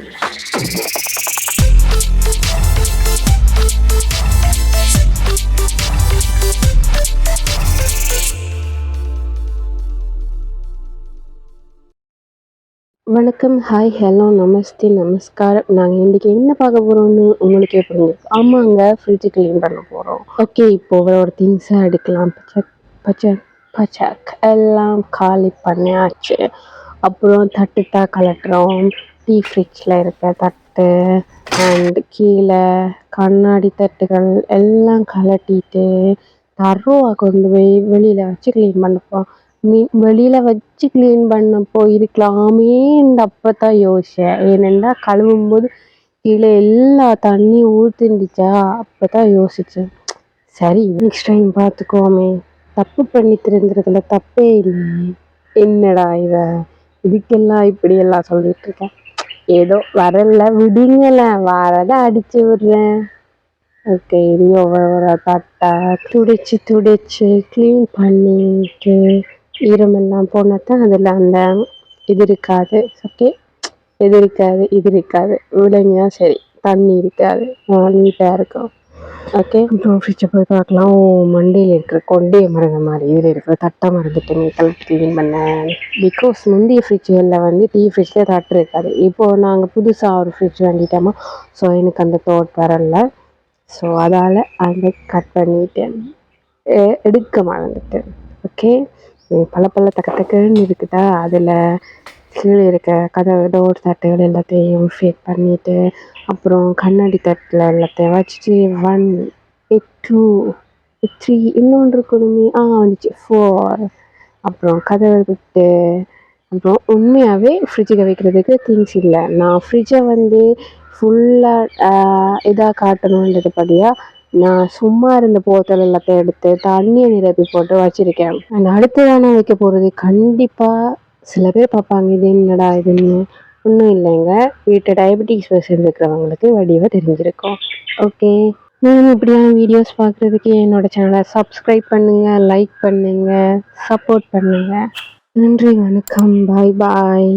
வணக்கம் hi hello நமஸ்தே நமஸ்காரம். நாங்கள் இன்றைக்கி என்ன பார்க்க போகிறோம்னு உங்களுக்கே புரிஞ்சிருக்கு ஆமாங்க ஃப்ரிட்ஜ் க்ளீன் பண்ண போகிறோம் ஓகே இப்போ ஒரு திங்ஸை எடுக்கலாம். பச்சக் பச்சக் பச்சக் எல்லாம் காலி பண்ணியாச்சு. அப்புறம் தட்டு தான் கலட்டுறோம். டீ ஃப்ரிட்ஜில் இருக்க தட்டு அண்ட் கீழே கண்ணாடி தட்டுகள் எல்லாம் கலட்டிட்டு தருவா கொண்டு போய் வெளியில் வச்சு க்ளீன் பண்ணப்போ மீ வெளியில் வச்சு க்ளீன் பண்ணப்போ போயிருக்கலாமேன்னு அப்போ தான் யோசித்தேன் கழுவும் கழுவும்போது கீழே எல்லா தண்ணியும் ஊற்றிருந்துச்சா அப்போ தான் யோசித்தேன் சரி நெக்ஸ்ட் டைம் பார்த்துக்கோமே தப்பு பண்ணி திருந்துறதுல தப்பே இல்லை என்னடா இவ? இதுக்கெல்லாம் இப்படியெல்லாம் சொல்லிகிட்ருக்கேன் ஏதோ வரல விடுங்களேன் வரத அடிச்சு விடுறேன். ஓகே இனி ஒவ்வொரு தட்டா துடைச்சி துடைச்சி க்ளீன் பண்ணிட்டு ஈரமெல்லாம் போனால் தான் அதில் அந்த இது இருக்காது ஓகே இது இருக்காது இது இருக்காது. விலங்கினா சரி தண்ணி இருக்காது நீட்டாக இருக்கும். ஓகே. அப்புறம் ஃப்ரிட்ஜை போய் பார்க்கலாம். மண்டியில் மண்டையில் இருக்கிற கொண்டைய மறந்த மாதிரி இதில் இருக்கிற தட்டை மறந்துட்டு நீ கலெக்ட் க்ளீன் பண்ணேன். பிகாஸ் முந்தைய ஃப்ரிட்ஜுகளில் வந்து டீ ஃப்ரிட்ஜில் தட்டு இருக்காது. இப்போது நாங்கள் புதுசாக ஒரு ஃப்ரிட்ஜ் வாங்கிட்டோமா ஸோ எனக்கு அந்த தோட் வரல. ஸோ அதால் அதை கட் பண்ணிட்டேன். எடுக்க மறந்துட்டேன். ஓகே பல பல தக்க தக்கன்னு இருக்குதா அதில் கீழே இருக்க கதவு டோர் தட்டுகள் எல்லாத்தையும் ஃபேட் பண்ணிவிட்டு அப்புறம் கண்ணாடி தட்டில் எல்லாத்தையும் வச்சுட்டு ஒன் டூ த்ரீ இன்னொன்று இருக்கணுமே ஆ வந்துச்சு. ஃபோர் அப்புறம் கதவை விட்டு அப்புறம் உண்மையாகவே ஃப்ரிட்ஜுக்கு வைக்கிறதுக்கு திங்ஸ் இல்லை. நான் ஃப்ரிட்ஜை வந்து ஃபுல்லாக இதாக காட்டணுன்றது படியாக நான் சும்மா இருந்த போத்தல் எல்லாத்தையும் எடுத்து தண்ணியை நிரப்பி போட்டு வச்சுருக்கேன். அந்த அடுத்ததான வைக்க போகிறது கண்டிப்பாக சில பேர் பார்ப்பாங்க இது என்னடா இதுன்னு ஒன்றும் இல்லைங்க. வீட்டு டயபெட்டிக்ஸ் பேஷண்ட் இருக்கிறவங்களுக்கு வடிவாக தெரிஞ்சிருக்கும். ஓகே மேம் இப்படியான வீடியோஸ் பார்க்குறதுக்கு என்னோடய சேனலை சப்ஸ்கிரைப் பண்ணுங்கள் லைக் பண்ணுங்கள் சப்போர்ட் பண்ணுங்கள் நன்றி வணக்கம். பாய் பாய்